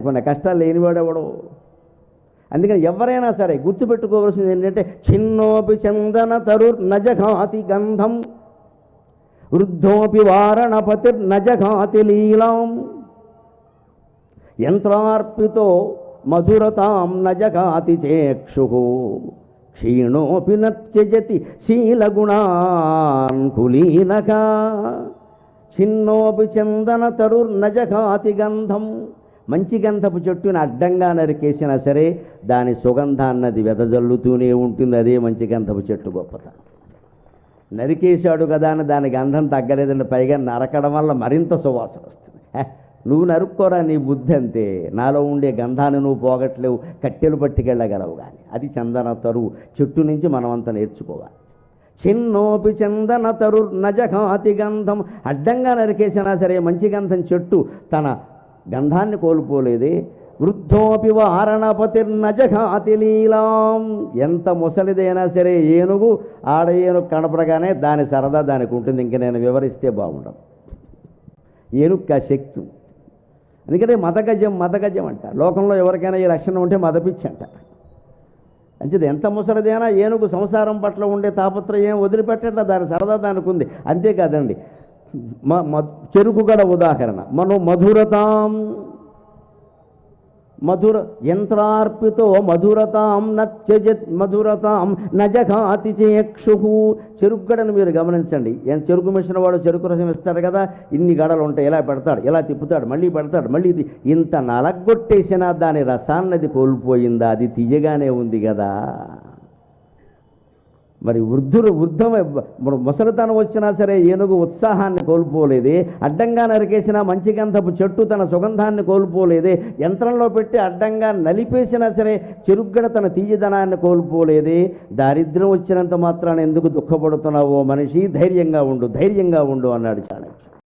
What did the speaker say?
కొన్ని కష్టాలు లేనివాడెవడో? అందుకని ఎవరైనా సరే గుర్తుపెట్టుకోవాల్సింది ఏంటంటే చిన్నోపి చందన తరు నజఘాతి గంధం వృద్ధోపి వారణపతిర్ నజఘాతి లీలాం యంత్రార్పితో మధురతాం నజఘాతి చేక్షు క్షీణోపి నత్యజతి శీలగుణాన్ కులీనక చిన్నోపి చందన తరుర్నజగాతి గంధం మంచి గంధపు చెట్టుని అడ్డంగా నరికేసినా సరే దాని సుగంధాన్నది వెదజల్లుతూనే ఉంటుంది. అదే మంచి గంధపు చెట్టు గొప్పతనం. నరికేశాడు కదా అని దాని గంధం తగ్గలేదండి పైగా నరకడం వల్ల మరింత సువాసన వస్తుంది. నువ్వు నరుక్కోరా నీ బుద్ధి అంతే. నాలో ఉండే గంధాన్ని నువ్వు పోగట్లేవు. కట్టెలు పట్టుకెళ్ళగలవు కానీ అది చందన తరువు చెట్టు నుంచి మనమంతా నేర్చుకోవాలి. చిన్నోపి చందన తరు నజఘాతి గంధం. అడ్డంగా నరికేసినా సరే మంచి గంధం చెట్టు తన గంధాన్ని కోల్పోలేదే. వృద్ధోపి వారణపతిర్నజఘాతి లీలాం. ఎంత ముసలిదైనా సరే ఏనుగు ఆడ ఏనుగు కనపడగానే దాని సరదా దానికి ఉంటుంది. ఇంక నేను వివరిస్తే బాగుండదు. ఏనుగు శక్తి. అందుకనే మతగజం మతగజం అంట. లోకంలో ఎవరికైనా ఈ లక్షణం ఉంటే మదపిచ్చి అంట. అంచేది ఎంత ముసలిదైనా ఏనుగు సంసారం పట్ల ఉండే తాపత్రయం వదిలిపెట్టట్ల దాని సరదా దానికి ఉంది. అంతేకాదండి చెరుకు గడ ఉదాహరణ. మనం మధురతాం మధుర యంత్రార్పితో మధురతాం నత్యజత్ మధురతాం నజఘాతి చేక్షు చెరుకు గడను మీరు గమనించండి. చెరుకు మిషన్ వాడు చెరుకు రసం ఇస్తాడు కదా ఇన్ని గడలు ఉంటాయి ఇలా పెడతాడు ఇలా తిప్పుతాడు మళ్ళీ పెడతాడు మళ్ళీ ఇంత నలగొట్టేసినా దాని రసాన్నది కోల్పోయిందా? అది తీయగానే ఉంది కదా. మరి వృద్ధులు వృద్ధం ముసలితనం వచ్చినా సరే ఏనుగు ఉత్సాహాన్ని కోల్పోలేదే అడ్డంగా నరికేసిన మంచి గంధపు చెట్టు తన సుగంధాన్ని కోల్పోలేదే యంత్రంలో పెట్టి అడ్డంగా నలిపేసినా సరే చెరుగ్గడ తన తీయదనాన్ని కోల్పోలేదే. దారిద్ర్యం వచ్చినంత మాత్రాన ఎందుకు దుఃఖపడుతున్నావో మనిషి? ధైర్యంగా ఉండు ధైర్యంగా ఉండు అన్నాడు చాణక్య.